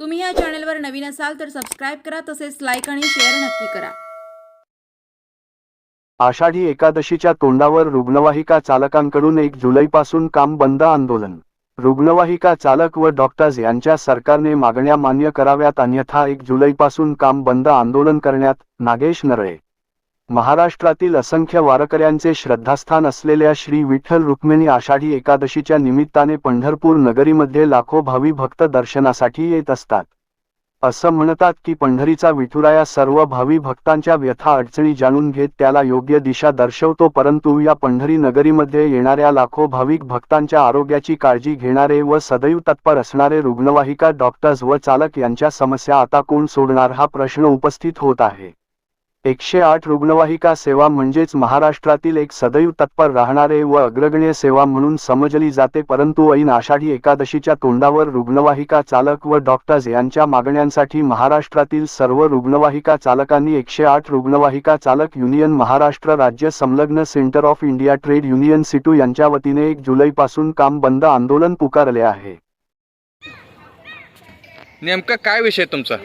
तुम्ही या चॅनलवर नवीन असाल तर सबस्क्राईब करा तसेच लाईक आणि शेअर नक्की करा. आषाढी एकादशीच्या तोंडावर रुग्णवाहिका चालकांकडून एक जुलैपासून काम बंद आंदोलन. रुग्णवाहिका चालक व डॉक्टर्स यांच्या सरकारने मागण्या मान्य कराव्यात अन्यथा एक जुलैपासून काम बंद आंदोलन करण्यात नागेश नरळे महाराष्ट्रातील असंख्य वारकऱ्यांचे श्रद्धास्थान असलेल्या श्री विठ्ठल रुक्मिणी आषाढी एकादशीच्या निमित्ताने पंढरपूर नगरीमध्ये लाखो भावी भक्त दर्शनासाठी येत असतात. असं म्हणतात की पंढरीचा विठुराया सर्व भावी भक्तांच्या व्यथा अडचणी जाणून घेत त्याला योग्य दिशा दर्शवतो परंतु या पंढरी नगरीमध्ये येणाऱ्या लाखो भाविक भक्तांच्या आरोग्याची काळजी घेणारे व सदैव तत्पर असणारे रुग्णवाहिका डॉक्टर्स व चालक यांच्या समस्या आता कोण सोडणार हा प्रश्न उपस्थित होत आहे. एकशे आठ रुग्णवाहिका सेवा म्हणजेच महाराष्ट्रातील एक सदैव तत्पर राहणारे व अग्रगण्य सेवा म्हणून समजली जाते परंतु ऐन आषाढी एकादशीच्या तोंडावर रुग्णवाहिका चालक व डॉक्टर्स यांच्या मागण्यांसाठी महाराष्ट्रातील सर्व रुग्णवाहिका चालकांनी एकशे आठ रुग्णवाहिका चालक युनियन महाराष्ट्र राज्य संलग्न centre of India trade union CITU यांच्या वतीने एक जुलैपासून काम बंद आंदोलन पुकारले आहे. नेमका काय विषय तुमचा?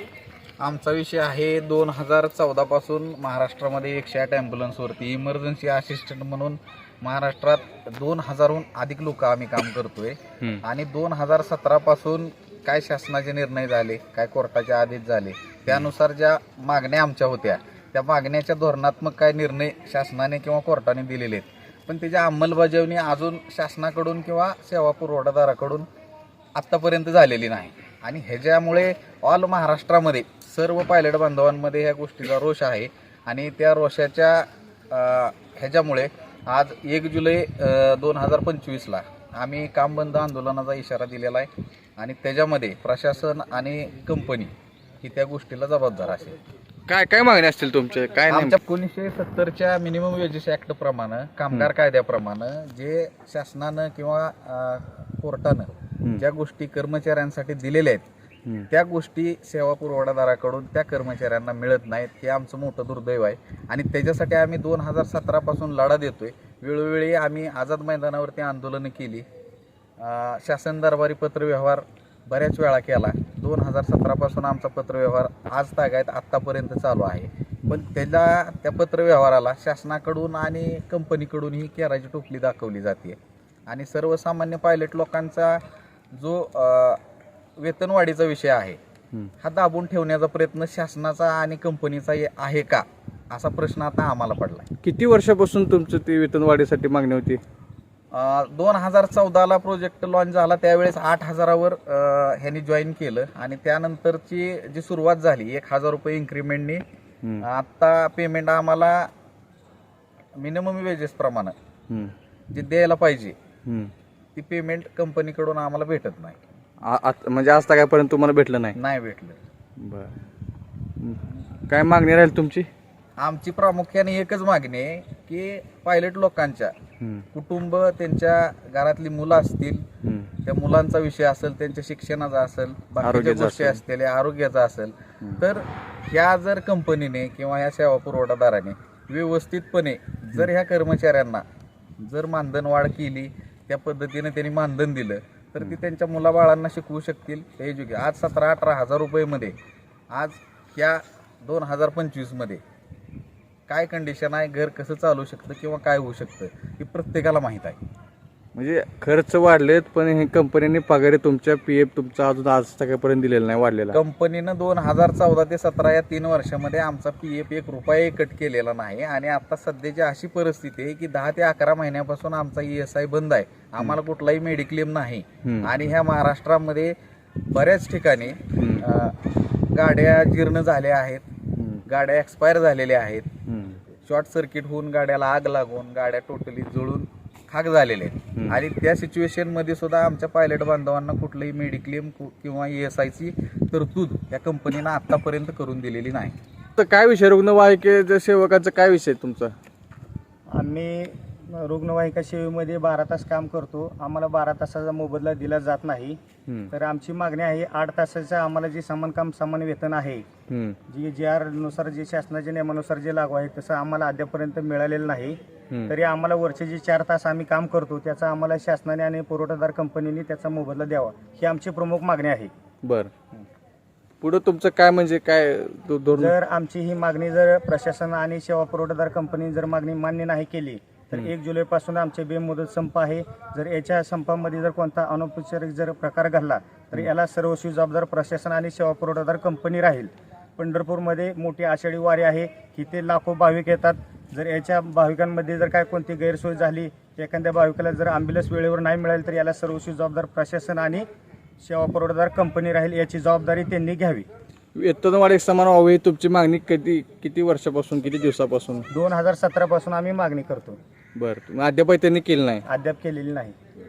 आमचा विषय आहे दोन हजार चौदापासून महाराष्ट्रामध्ये एकशे आठ ॲम्ब्युलन्सवरती इमर्जन्सी असिस्टंट म्हणून महाराष्ट्रात दोन हजारहून अधिक लोक आम्ही काम करतोय. आणि दोन हजार सतरापासून काय शासनाचे निर्णय झाले काय कोर्टाचे आदेश झाले त्यानुसार ज्या मागण्या आमच्या होत्या त्या मागण्याच्या धोरणात्मक काय निर्णय शासनाने किंवा कोर्टाने दिलेले आहेत. पण त्याची अंमलबजावणी अजून शासनाकडून किंवा सेवा पुरवठादाराकडून आत्तापर्यंत झालेली नाही. आणि ह्याच्यामुळे ऑल महाराष्ट्रामध्ये सर्व पायलट बांधवांमध्ये ह्या गोष्टीचा रोष आहे. आणि त्या रोषाच्या ह्याच्यामुळे आज एक जुलै दोन हजार पंचवीसला आम्ही काम बंद आंदोलनाचा इशारा दिलेला आहे. आणि त्याच्यामध्ये प्रशासन आणि कंपनी ही त्या गोष्टीला जबाबदार असेल. काय काय मागणी असतील तुमचे? काय आमच्या एकोणीसशे सत्तरच्या मिनिमम वेजेस ऍक्ट प्रमाणे कामगार कायद्याप्रमाणे जे शासनानं किंवा कोर्टानं ज्या गोष्टी कर्मचाऱ्यांसाठी दिलेल्या आहेत. त्या गोष्टी सेवा पुरवठादाराकडून त्या कर्मचाऱ्यांना मिळत नाहीत हे आमचं मोठं दुर्दैव आहे. आणि त्याच्यासाठी आम्ही दोन हजार सतरापासून लढा देतोय. वेळोवेळी आम्ही आझाद मैदानावरती आंदोलनं केली. शासन दरबारी पत्रव्यवहार बऱ्याच वेळा केला. दोन हजार सतरापासून आमचा पत्रव्यवहार आज तागायत आत्तापर्यंत चालू आहे. पण त्याला त्या पत्रव्यवहाराला शासनाकडून आणि कंपनीकडून ही केराची टोपली दाखवली जाते. आणि सर्वसामान्य पायलट लोकांचा जो वेतनवाढीचा विषय आहे. हा दाबून ठेवण्याचा प्रयत्न शासनाचा आणि कंपनीचा आहे का असा प्रश्न आता आम्हाला पडला किती वर्षापासून तुमचं ती वेतनवाढीसाठी मागणी होती दोन हजार चौदाला प्रोजेक्ट लॉन्च झाला त्यावेळेस आठ हजारावर ह्यांनी जॉईन केलं आणि त्यानंतरची जी सुरुवात झाली एक हजार रुपये इन्क्रीमेंटनी हम्म. आता पेमेंट आम्हाला मिनिमम वेजेस प्रमाणे. जे द्यायला पाहिजे. ती पेमेंट कंपनीकडून आम्हाला भेटत नाही आ- आत- म्हणजे आज तागापर्यंत तुम्हाला भेटलं नाही नाही भेटलं बर काय मागणी राहील तुमची आमची प्रामुख्याने एकच मागणी आहे की पायलट लोकांच्या हम्म. कुटुंब त्यांच्या घरातली मुलं असतील हम्म. त्या मुलांचा विषय असेल त्यांच्या शिक्षणाचा असेल बाकीच्या आरोग्याचा गोष्टी असेल. असतील आरोग्याचा असेल तर ह्या जर कंपनीने किंवा या सेवा पुरवठादाराने व्यवस्थितपणे जर ह्या कर्मचाऱ्यांना जर मानधन वाढ केली त्या पद्धतीने त्यांनी मानधन दिलं. तर ती त्यांच्या मुलाबाळांना शिकवू शकतील. एज्युके आज सतरा अठरा हजार रुपयेमध्ये आज ह्या दोन हजार पंचवीसमध्ये काय कंडिशन आहे घर कसं चालू शकतं किंवा काय होऊ शकतं हे प्रत्येकाला माहीत आहे. म्हणजे खर्च वाढलेत पण हे कंपनीने पगारी तुमच्या पी एफ तुमचा अजून आज तागापर्यंत दिलेला नाही वाढलेला कंपनीनं दोन हजार चौदा ते सतरा या तीन वर्षामध्ये आमचा पी एफ एक रुपया कट केलेला नाही आणि आता सध्याची अशी परिस्थिती आहे की दहा ते अकरा महिन्यापासून आमचा ई एस आय बंद आहे आम्हाला कुठलाही मेडिक्लेम नाही. आणि ह्या महाराष्ट्रामध्ये बऱ्याच ठिकाणी गाड्या जीर्ण झाल्या आहेत. गाड्या एक्सपायर झालेल्या आहेत. शॉर्ट सर्किट होऊन गाड्याला आग लागून गाड्या टोटली जळून खाक झालेल्या आहेत. आणि त्या सिच्युएशनमध्ये सुद्धा आमच्या पायलट बांधवांना कुठलंही मेडिक्लेम किंवा ई एस आयची तरतूद या कंपनीनं आतापर्यंत करून दिलेली नाही तर काय विषय रुग्णवाहिके सेवकाचा काय विषय तुमचा आम्ही रुग्णवाहिका सेवेमध्ये बारा तास काम करतो आम्हाला बारा तासाचा मोबदला दिला जात नाही. तर आमची मागणी आहे आठ तासाचं आम्हाला जे समान काम समान वेतन आहे. जी जे आरनुसार जे शासनाच्या नियमानुसार जे लागू आहे तसं आम्हाला अद्यापर्यंत मिळालेलं नाही. तरी आम्हाला वरचे जे चार तास आम्ही काम करतो त्याचा आम्हाला शासनाने आणि पुरवठादार कंपनीने त्याचा मोबदला द्यावा ही आमची प्रमुख मागणी आहे. बर. पुढं तुमचं काय म्हणजे काय जर आमची ही मागणी जर प्रशासन आणि सेवा पुरवठादार कंपनी जर मागणी मान्य नाही केली तर एक जुलैपासून आमचे बेमुदत संप आहे. जर याच्या संपामध्ये जर कोणता अनौपचारिक जर प्रकार घडला तर याला सर्वस्वी जबाबदार प्रशासन आणि सेवा पुरवठादार कंपनी राहील. पंढरपूरमध्ये मोठी आषाढी वारी आहे तिथे लाखो भाविक येतात. जर याच्या भाविकांमध्ये जर काय कोणती गैरसोय झाली एखाद्या भाविकाला जर ॲम्ब्युलन्स वेळेवर नाही मिळाली तर याला सर्वस्वी जबाबदार प्रशासन आणि सेवा पुरवठादार कंपनी राहील याची जबाबदारी त्यांनी घ्यावी. वेतनवाढ एक समान व्हावी तुमची मागणी कधी किती वर्षापासून किती दिवसापासून? दोन हजार सतरापासून आम्ही मागणी करतो. बरं तुम्ही अद्याप त्यांनी केली नाही? अद्याप केलेली नाही.